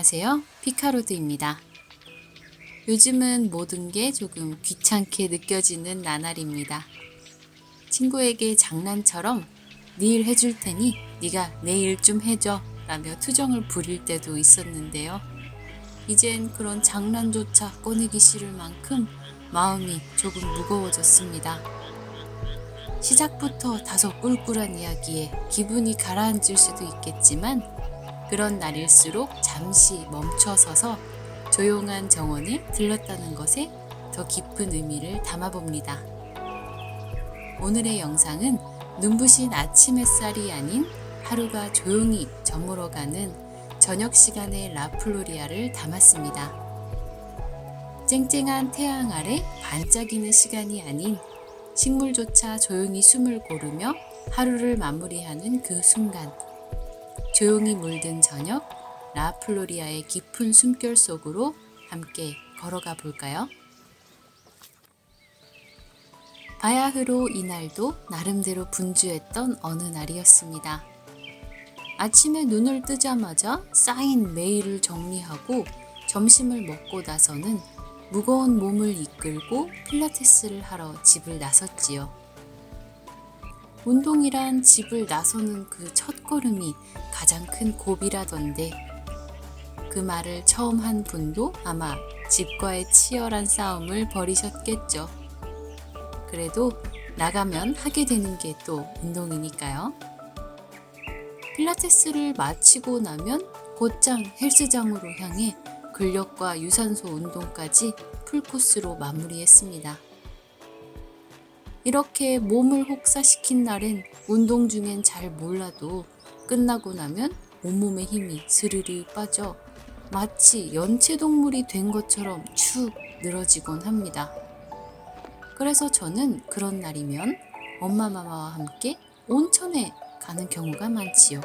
안녕하세요. 피카로드입니다. 요즘은 모든 게 조금 귀찮게 느껴지는 나날입니다. 친구에게 장난처럼 내일 해줄 테니 네가 내일 좀 해줘 라며 투정을 부릴 때도 있었는데요. 이젠 그런 장난조차 꺼내기 싫을 만큼 마음이 조금 무거워졌습니다. 시작부터 다소 꿀꿀한 이야기에 기분이 가라앉을 수도 있겠지만 그런 날일수록 잠시 멈춰서서 조용한 정원에 들렀다는 것에 더 깊은 의미를 담아봅니다. 오늘의 영상은 눈부신 아침 햇살이 아닌 하루가 조용히 저물어가는 저녁 시간의 라플로리아를 담았습니다. 쨍쨍한 태양 아래 반짝이는 시간이 아닌 식물조차 조용히 숨을 고르며 하루를 마무리하는 그 순간. 조용히 물든 저녁, 라플로리아의 깊은 숨결 속으로 함께 걸어가 볼까요? 바야흐로 이날도 나름대로 분주했던 어느 날이었습니다. 아침에 눈을 뜨자마자 쌓인 메일을 정리하고 점심을 먹고 나서는 무거운 몸을 이끌고 필라테스를 하러 집을 나섰지요. 운동이란 집을 나서는 그 첫걸음이 가장 큰 고비라던데 그 말을 처음 한 분도 아마 집과의 치열한 싸움을 벌이셨겠죠. 그래도 나가면 하게 되는 게 또 운동이니까요. 필라테스를 마치고 나면 곧장 헬스장으로 향해 근력과 유산소 운동까지 풀코스로 마무리했습니다. 이렇게 몸을 혹사시킨 날엔 운동 중엔 잘 몰라도 끝나고 나면 온몸의 힘이 스르르 빠져 마치 연체동물이 된 것처럼 축 늘어지곤 합니다. 그래서 저는 그런 날이면 엄마 마마와 함께 온천에 가는 경우가 많지요.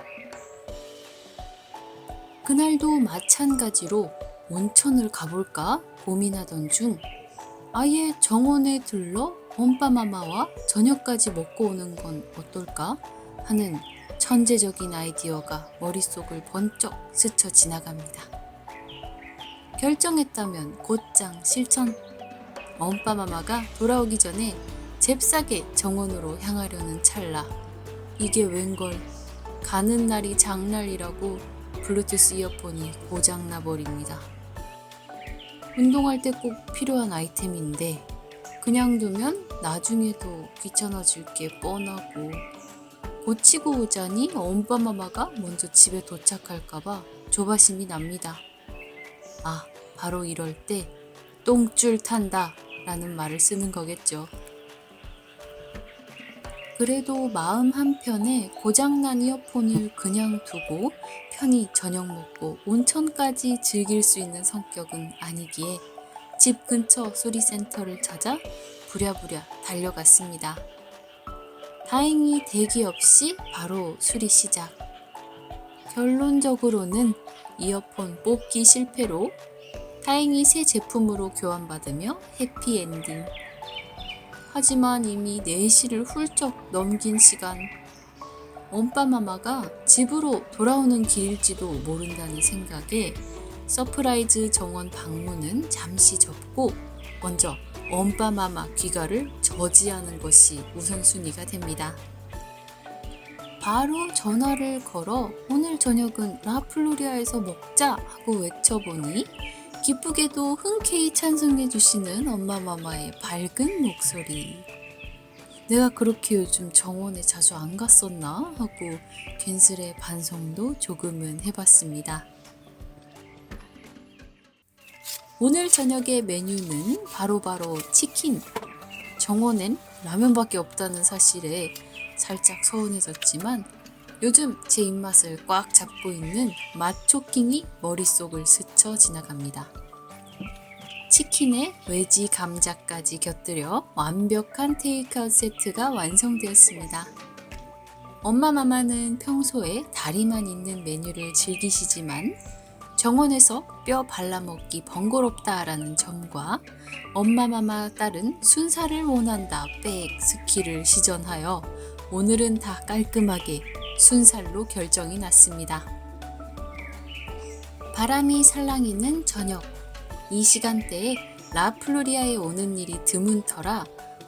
그날도 마찬가지로 온천을 가볼까 고민하던 중 아예 정원에 들러 엄빠 마마와 저녁까지 먹고 오는 건 어떨까 하는 천재적인 아이디어가 머릿속을 번쩍 스쳐 지나갑니다. 결정했다면 곧장 실천. 엄빠마마가 돌아오기 전에 잽싸게 정원으로 향하려는 찰나 이게 웬걸 가는 날이 장날이라고 블루투스 이어폰이 고장나 버립니다. 운동할 때 꼭 필요한 아이템인데 그냥 두면 나중에도 귀찮아질 게 뻔하고 고치고 오자니 엄빠마마가 먼저 집에 도착할까봐 조바심이 납니다. 아, 바로 이럴 때 똥줄 탄다 라는 말을 쓰는 거겠죠. 그래도 마음 한편에 고장난 이어폰을 그냥 두고 편히 저녁 먹고 온천까지 즐길 수 있는 성격은 아니기에 집 근처 수리센터를 찾아 부랴부랴 달려갔습니다. 다행히 대기 없이 바로 수리 시작. 결론적으로는 이어폰 뽑기 실패로 다행히 새 제품으로 교환받으며 해피엔딩. 하지만 이미 4시를 훌쩍 넘긴 시간. 엄빠마마가 집으로 돌아오는 길일지도 모른다는 생각에 서프라이즈 정원 방문은 잠시 접고 먼저 엄빠마마 귀가를 저지하는 것이 우선순위가 됩니다. 바로 전화를 걸어 오늘 저녁은 라플로리아에서 먹자 하고 외쳐보니 기쁘게도 흔쾌히 찬송해주시는 엄마 마마의 밝은 목소리. 내가 그렇게 요즘 정원에 자주 안 갔었나 하고 괜스레 반성도 조금은 해봤습니다. 오늘 저녁의 메뉴는 바로 바로 치킨. 정원엔 라면밖에 없다는 사실에 살짝 서운해졌지만 요즘 제 입맛을 꽉 잡고 있는 맛초킹이 머릿속을 스쳐 지나갑니다. 치킨에 외지 감자까지 곁들여 완벽한 테이크아웃 세트가 완성되었습니다. 엄마 마마는 평소에 다리만 있는 메뉴를 즐기시지만 정원에서 뼈 발라먹기 번거롭다라는 점과 엄마 마마 딸은 순살을 원한다 백 스키를 시전하여 오늘은 다 깔끔하게 순살로 결정이 났습니다. 바람이 살랑이는 저녁. 이 시간대에 라플로리아에 오는 일이 드문 터라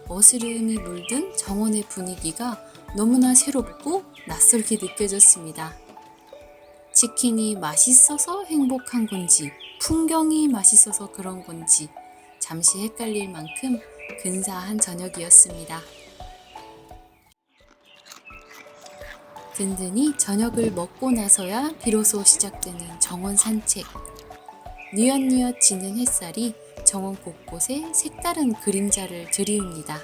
어스름이 물든 정원의 분위기가 너무나 새롭고 낯설게 느껴졌습니다. 치킨이 맛있어서 행복한 건지, 풍경이 맛있어서 그런 건지, 잠시 헷갈릴 만큼 근사한 저녁이었습니다. 든든히 저녁을 먹고 나서야 비로소 시작되는 정원 산책. 뉘엿뉘엿 지는 햇살이 정원 곳곳에 색다른 그림자를 들이웁니다.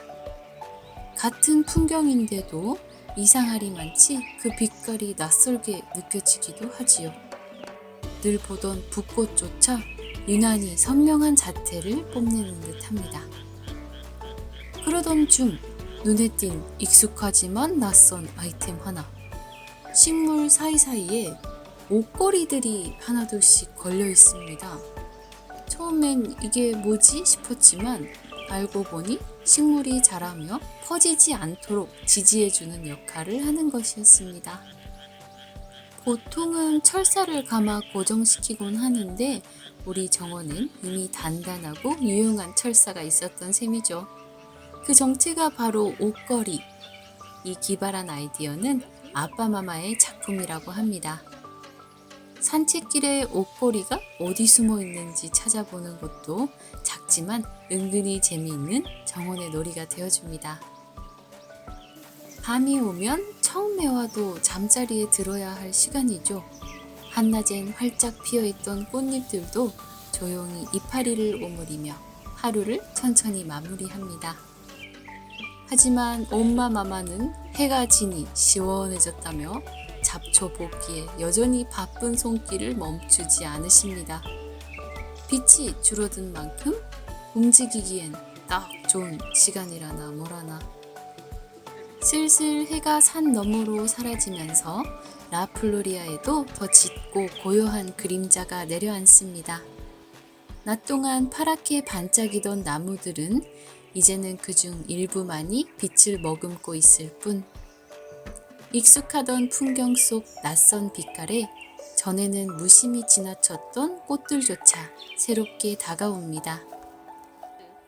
같은 풍경인데도 이상하리 많지 그 빛깔이 낯설게 느껴지기도 하지요. 늘 보던 붓꽃조차 유난히 선명한 자태를 뽐내는 듯 합니다. 그러던 중 눈에 띈 익숙하지만 낯선 아이템 하나. 식물 사이사이에 옷걸이들이 하나둘씩 걸려 있습니다. 처음엔 이게 뭐지 싶었지만 알고 보니 식물이 자라며 퍼지지 않도록 지지해주는 역할을 하는 것이었습니다. 보통은 철사를 감아 고정시키곤 하는데 우리 정원은 이미 단단하고 유용한 철사가 있었던 셈이죠. 그 정체가 바로 옷걸이. 이 기발한 아이디어는 아빠마마의 작품이라고 합니다. 산책길에 옷걸이가 어디 숨어 있는지 찾아보는 것도 작지만 은근히 재미있는 정원의 놀이가 되어줍니다. 밤이 오면 처음에 와도 잠자리에 들어야 할 시간이죠. 한낮엔 활짝 피어있던 꽃잎들도 조용히 이파리를 오므리며 하루를 천천히 마무리합니다. 하지만 엄마 마마는 해가 지니 시원해졌다며 잡초 복기에 여전히 바쁜 손길을 멈추지 않으십니다. 빛이 줄어든 만큼 움직이기엔 딱 좋은 시간이라나 뭐라나. 슬슬 해가 산 너머로 사라지면서 라플로리아에도 더 짙고 고요한 그림자가 내려앉습니다. 낮 동안 파랗게 반짝이던 나무들은 이제는 그중 일부만이 빛을 머금고 있을 뿐. 익숙하던 풍경 속 낯선 빛깔에 전에는 무심히 지나쳤던 꽃들조차 새롭게 다가옵니다.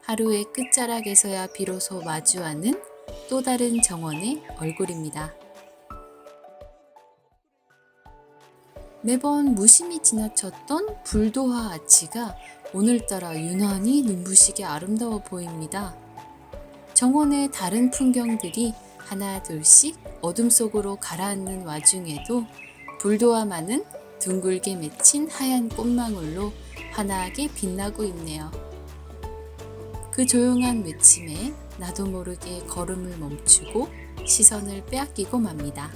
하루의 끝자락에서야 비로소 마주하는 또 다른 정원의 얼굴입니다. 매번 무심히 지나쳤던 불도화 아치가 오늘따라 유난히 눈부시게 아름다워 보입니다. 정원의 다른 풍경들이 하나 둘씩 어둠 속으로 가라앉는 와중에도 불도화만은 둥글게 맺힌 하얀 꽃망울로 환하게 빛나고 있네요. 그 조용한 외침에 나도 모르게 걸음을 멈추고 시선을 빼앗기고 맙니다.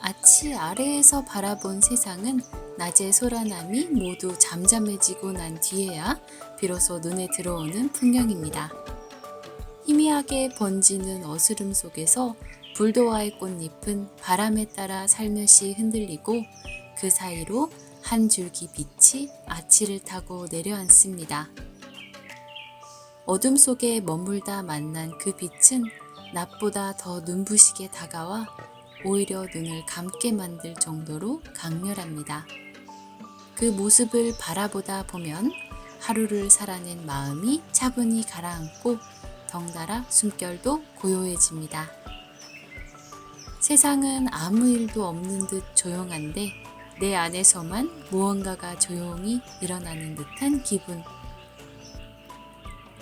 아치 아래에서 바라본 세상은 낮의 소란함이 모두 잠잠해지고 난 뒤에야 비로소 눈에 들어오는 풍경입니다. 희미하게 번지는 어스름 속에서 불도화의 꽃잎은 바람에 따라 살며시 흔들리고 그 사이로 한 줄기 빛이 아치를 타고 내려앉습니다. 어둠 속에 머물다 만난 그 빛은 낮보다 더 눈부시게 다가와 오히려 눈을 감게 만들 정도로 강렬합니다. 그 모습을 바라보다 보면 하루를 살아낸 마음이 차분히 가라앉고 덩달아 숨결도 고요해집니다. 세상은 아무 일도 없는 듯 조용한데 내 안에서만 무언가가 조용히 일어나는 듯한 기분.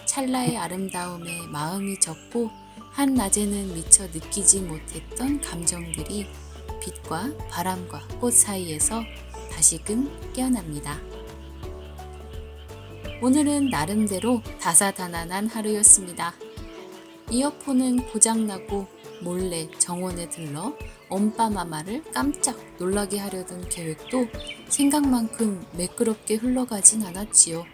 찰나의 아름다움에 마음이 적고 한낮에는 미처 느끼지 못했던 감정들이 빛과 바람과 꽃 사이에서 다시금 깨어납니다. 오늘은 나름대로 다사다난한 하루였습니다. 이어폰은 고장나고 몰래 정원에 들러 엄빠마마를 깜짝 놀라게 하려던 계획도 생각만큼 매끄럽게 흘러가진 않았지요.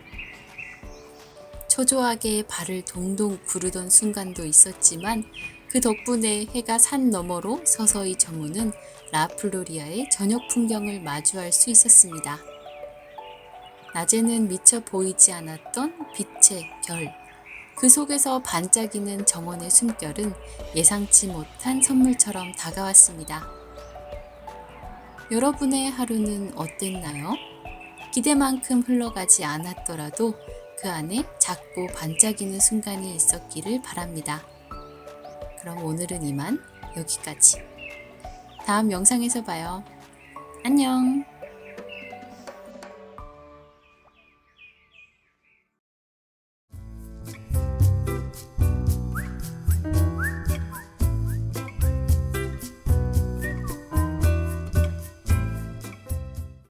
초조하게 발을 동동 구르던 순간도 있었지만 그 덕분에 해가 산 너머로 서서히 저무는 라플로리아의 저녁 풍경을 마주할 수 있었습니다. 낮에는 미처 보이지 않았던 빛의 결. 그 속에서 반짝이는 정원의 숨결은 예상치 못한 선물처럼 다가왔습니다. 여러분의 하루는 어땠나요? 기대만큼 흘러가지 않았더라도 그 안에 작고 반짝이는 순간이 있었기를 바랍니다. 그럼 오늘은 이만 여기까지. 다음 영상에서 봐요. 안녕!